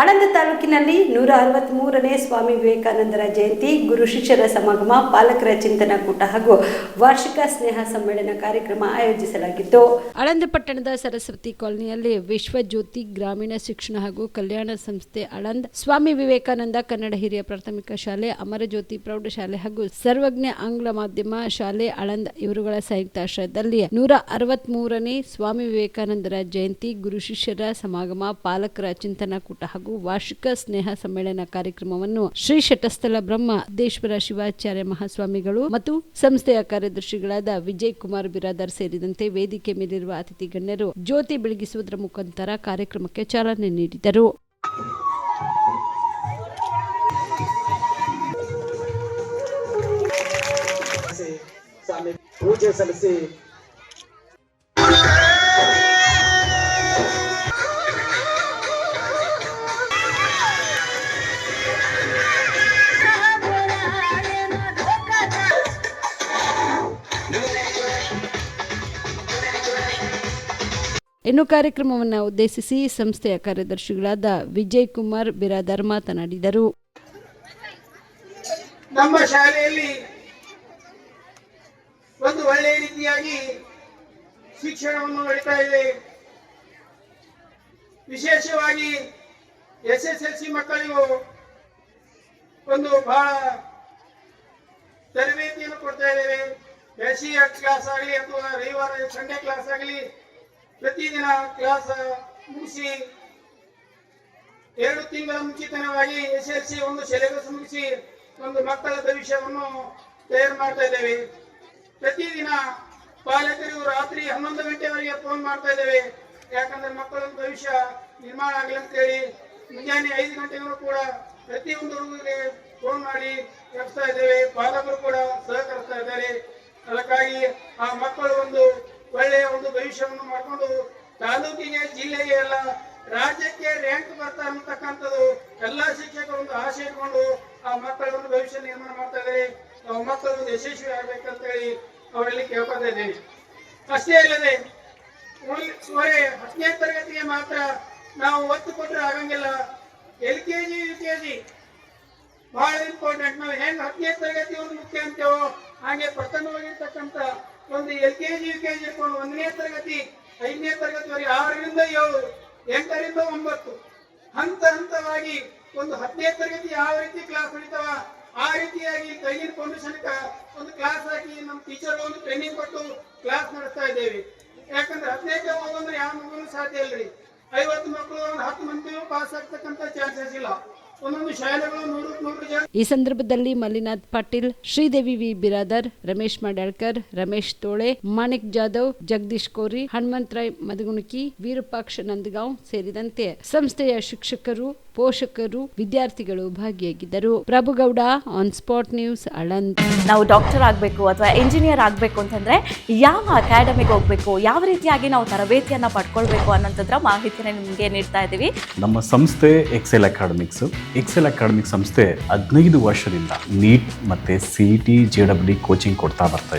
ಆಳಂದ ತಾಲೂಕಿನಲ್ಲಿ ನೂರ ಅರವತ್ತ್ಮೂರನೇ ಸ್ವಾಮಿ ವಿವೇಕಾನಂದರ ಜಯಂತಿ, ಗುರು ಶಿಷ್ಯರ ಸಮಾಗಮ, ಪಾಲಕರ ಚಿಂತನ ಕೂಟ ಹಾಗೂ ವಾರ್ಷಿಕ ಸ್ನೇಹ ಸಮ್ಮೇಳನ ಕಾರ್ಯಕ್ರಮ ಆಯೋಜಿಸಲಾಗಿತ್ತು. ಆಳಂದ ಪಟ್ಟಣದ ಸರಸ್ವತಿ ಕಾಲನಿಯಲ್ಲಿ ವಿಶ್ವಜ್ಯೋತಿ ಗ್ರಾಮೀಣ ಶಿಕ್ಷಣ ಹಾಗೂ ಕಲ್ಯಾಣ ಸಂಸ್ಥೆ ಆಳಂದ್, ಸ್ವಾಮಿ ವಿವೇಕಾನಂದ ಕನ್ನಡ ಹಿರಿಯ ಪ್ರಾಥಮಿಕ ಶಾಲೆ ಅಮರಜ್ಯೋತಿ ಪ್ರೌಢಶಾಲೆ ಹಾಗೂ ಸರ್ವಜ್ಞ ಆಂಗ್ಲ ಮಾಧ್ಯಮ ಶಾಲೆ ಆಳಂದ್ ಇವರುಗಳ ಸಂಯುಕ್ತಾಶ್ರಯದಲ್ಲಿ ನೂರ ಅರವತ್ಮೂರನೇ ಸ್ವಾಮಿ ವಿವೇಕಾನಂದರ ಜಯಂತಿ, ಗುರು ಶಿಷ್ಯರ ಸಮಾಗಮ, ಪಾಲಕರ ಚಿಂತನಾ ಕೂಟ ಹಾಗೂ ವಾರ್ಷಿಕ ಸ್ನೇಹ ಸಮ್ಮೇಳನ ಕಾರ್ಯಕ್ರಮವನ್ನು ಶ್ರೀ ಶಟಸ್ಥಲ ಬ್ರಹ್ಮ ದೇಶ್ವರ ಶಿವಾಚಾರ್ಯ ಮಹಾಸ್ವಾಮಿಗಳು ಮತ್ತು ಸಂಸ್ಥೆಯ ಕಾರ್ಯದರ್ಶಿಗಳಾದ ವಿಜಯ್ ಕುಮಾರ್ ಬಿರಾದರ್ ಸೇರಿದಂತೆ ವೇದಿಕೆ ಮೇಲಿರುವ ಅತಿಥಿ ಗಣ್ಯರು ಜ್ಯೋತಿ ಬೆಳಗಿಸುವುದರ ಮುಖಾಂತರ ಕಾರ್ಯಕ್ರಮಕ್ಕೆ ಚಾಲನೆ ನೀಡಿದರು. ಪೂಜೆ ಸಲ್ಲಿಸಿ ಇನ್ನು ಕಾರ್ಯಕ್ರಮವನ್ನು ಉದ್ದೇಶಿಸಿ ಸಂಸ್ಥೆಯ ಕಾರ್ಯದರ್ಶಿಗಳಾದ ವಿಜಯ್ ಕುಮಾರ್ ಬಿರಾದರ್ ಮಾತನಾಡಿದರು. ನಮ್ಮ ಶಾಲೆಯಲ್ಲಿ ಒಂದು ಒಳ್ಳೆಯ ರೀತಿಯಾಗಿ ಶಿಕ್ಷಣವನ್ನು ನಡೀತಾ ಇದೆ. ವಿಶೇಷವಾಗಿ ಎಸ್ ಎಸ್ ಎಲ್ ಸಿ ಮಕ್ಕಳಿಗೂ ಒಂದು ಬಹಳ ತರಬೇತಿಯನ್ನು ಕೊಡ್ತಾ ಇದ್ದೇವೆ. ಬೇಸಿಗೆ ಕ್ಲಾಸ್ ಆಗಲಿ ಅಥವಾ ರವಿವಾರ ಸಂಡೇ ಕ್ಲಾಸ್ ಆಗಲಿ ಪ್ರತಿದಿನ ಕ್ಲಾಸ್ ಮುಗಿಸಿ ಎರಡು ತಿಂಗಳ ಮುಂಚಿತನವಾಗಿ ಎಸ್ ಎಲ್ ಸಿ ಒಂದು ಸಿಲೆಬಸ್ ಮುಗಿಸಿ ಒಂದು ಮಕ್ಕಳ ಭವಿಷ್ಯವನ್ನು ತಯಾರು ಮಾಡ್ತಾ ಇದ್ದೇವೆ. ಪ್ರತಿದಿನ ಪಾಲಕರು ರಾತ್ರಿ ಹನ್ನೊಂದು ಗಂಟೆವರೆಗೆ ಫೋನ್ ಮಾಡ್ತಾ ಇದ್ದೇವೆ. ಯಾಕಂದ್ರೆ ಮಕ್ಕಳ ಭವಿಷ್ಯ ನಿರ್ಮಾಣ ಆಗಲಿ ಅಂತ ಹೇಳಿ ಮುಂಜಾನೆ ಐದು ಗಂಟೆಗೂ ಕೂಡ ಪ್ರತಿಯೊಂದು ಹುಡುಗರಿಗೆ ಫೋನ್ ಮಾಡಿ ಕಳಿಸ್ತಾ ಇದ್ದೇವೆ. ಪಾಲಕರು ಕೂಡ ಸಹಕರಿಸ್ತಾ ಇದ್ದಾರೆ. ಅದಕ್ಕಾಗಿ ಆ ಮಕ್ಕಳು ಒಂದು ಒಳ್ಳೆಯ ಒಂದು ಭವಿಷ್ಯವನ್ನು ಮಾಡಿಕೊಂಡು ತಾಲೂಕಿಗೆ ಜಿಲ್ಲೆಗೆ ಎಲ್ಲ ರಾಜ್ಯಕ್ಕೆ ರ್ಯಾಂಕ್ ಬರ್ತಾ ಅಂತಕ್ಕಂಥದ್ದು ಎಲ್ಲ ಶಿಕ್ಷಕರು ಒಂದು ಆಸೆ ಇಟ್ಕೊಂಡು ಆ ಮಕ್ಕಳ ಒಂದು ಭವಿಷ್ಯ ನಿರ್ಮಾಣ ಮಾಡ್ತಾ ಇದ್ದಾರೆ. ಮಕ್ಕಳು ಯಶಸ್ವಿ ಆಗ್ಬೇಕಂತ ಹೇಳಿ ಅವರಲ್ಲಿ ಕೇಳ್ಕೊತಾ ಇದ್ದೇನೆ ಅಷ್ಟೇ ಇಲ್ಲದೆ ಹತ್ತನೇ ತರಗತಿಗೆ ಮಾತ್ರ ನಾವು ಒತ್ತು ಕೊಟ್ಟರೆ ಆಗಂಗಿಲ್ಲ. L K G, U K G. ಬಹಳ ಇಂಪಾರ್ಟೆಂಟ್ ನಾವು ಹೆಂಗ್ ಹತ್ತನೇ ತರಗತಿ ಒಂದು ಮುಖ್ಯ ಅಂತೇವೋ ಹಾಗೆ ಪ್ರಥಮವಾಗಿರ್ತಕ್ಕಂಥ ಒಂದು L K G, U K G ಇಟ್ಕೊಂಡು ಒಂದನೇ ತರಗತಿ, ಐದನೇ ತರಗತಿವರೆಗೆ ಆರರಿಂದ ಏಳು, ಎಂಟರಿಂದ ಒಂಬತ್ತು. ಹಂತ ಹಂತವಾಗಿ ಒಂದು ಹತ್ತನೇ ತರಗತಿ ಯಾವ ರೀತಿ ಕ್ಲಾಸ್ ನಡೀತಾವ, ಆ ರೀತಿಯಾಗಿ ಕೈಗಿನ ಫೌಂಡೇಶನ್ ಒಂದು ಕ್ಲಾಸ್ ಹಾಕಿ ನಮ್ಮ ಟೀಚರ್ ಒಂದು ಟ್ರೈನಿಂಗ್ ಕೊಟ್ಟು ಕ್ಲಾಸ್ ನಡೆಸ್ತಾ ಇದ್ದೇವೆ. ಯಾಕಂದ್ರೆ ಹದಿನೈದು ಹೋಗೋದ್ರೆ ಯಾವ ಮಗುನು ಸಾಧ್ಯ ಇಲ್ರಿ. ಐವತ್ತು ಮಕ್ಕಳು ಒಂದು ಹತ್ತು ಮಂದಿಯೂ ಪಾಸ್ ಆಗ್ತಕ್ಕಂಥ ಚಾನ್ಸಸ್ ಇಲ್ಲ. ಈ ಸಂದರ್ಭದಲ್ಲಿ ಮಲ್ಲಿನಾಥ್ ಪಾಟೀಲ್ ಶ್ರೀದೇವಿ ವಿ ಬಿರಾದರ್ ರಮೇಶ್ ಮಾಡಾಳ್ಕರ್ ರಮೇಶ್ ತೋಳೆ ಮಾಣಿಕ್ ಜಾಧವ್ ಜಗದೀಶ್ ಕೋರಿ ಹನುಮಂತರಾಯ್ ಮದಗುಣಕಿ ವೀರಪಾಕ್ಷ ನಂದಗಾಂವ್ ಸೇರಿದಂತೆ ಸಂಸ್ಥೆಯ ಶಿಕ್ಷಕರು ಪೋಷಕರು ವಿದ್ಯಾರ್ಥಿಗಳು ಭಾಗಿಯಾಗಿದ್ದರು. ಪ್ರಭುಗೌಡ ಆನ್ ಸ್ಪಾಟ್ ನ್ಯೂಸ್ ಅಳಂತ ನಾವು ಡಾಕ್ಟರ್ ಆಗಬೇಕು ಅಥವಾ ಇಂಜಿನಿಯರ್ ಆಗಬೇಕು ಅಂತಂದ್ರೆ ಯಾವ ಅಕಾಡೆಮಿಗೆ ಹೋಗಬೇಕು ಯಾವ ರೀತಿಯಾಗಿ ನಾವು ತರಬೇತಿಯನ್ನು ಪಡ್ಕೊಳ್ಬೇಕು ಅನ್ನೋಂಥದ್ರ ಮಾಹಿತಿನ ನಿಮಗೆ ನೀಡ್ತಾ ಇದ್ದೀವಿ. ನಮ್ಮ ಸಂಸ್ಥೆ ಎಕ್ಸೆಲ್ ಅಕಾಡೆಮಿಕ್ಸ್ ಎಕ್ಸೆಲ್ ಅಕಾಡೆಮಿಕ್ ಸಂಸ್ಥೆ ಹದಿನೈದು ವರ್ಷದಿಂದ ನೀಟ್ ಮತ್ತು C E T J W coaching ಕೊಡ್ತಾ ಬರ್ತಾ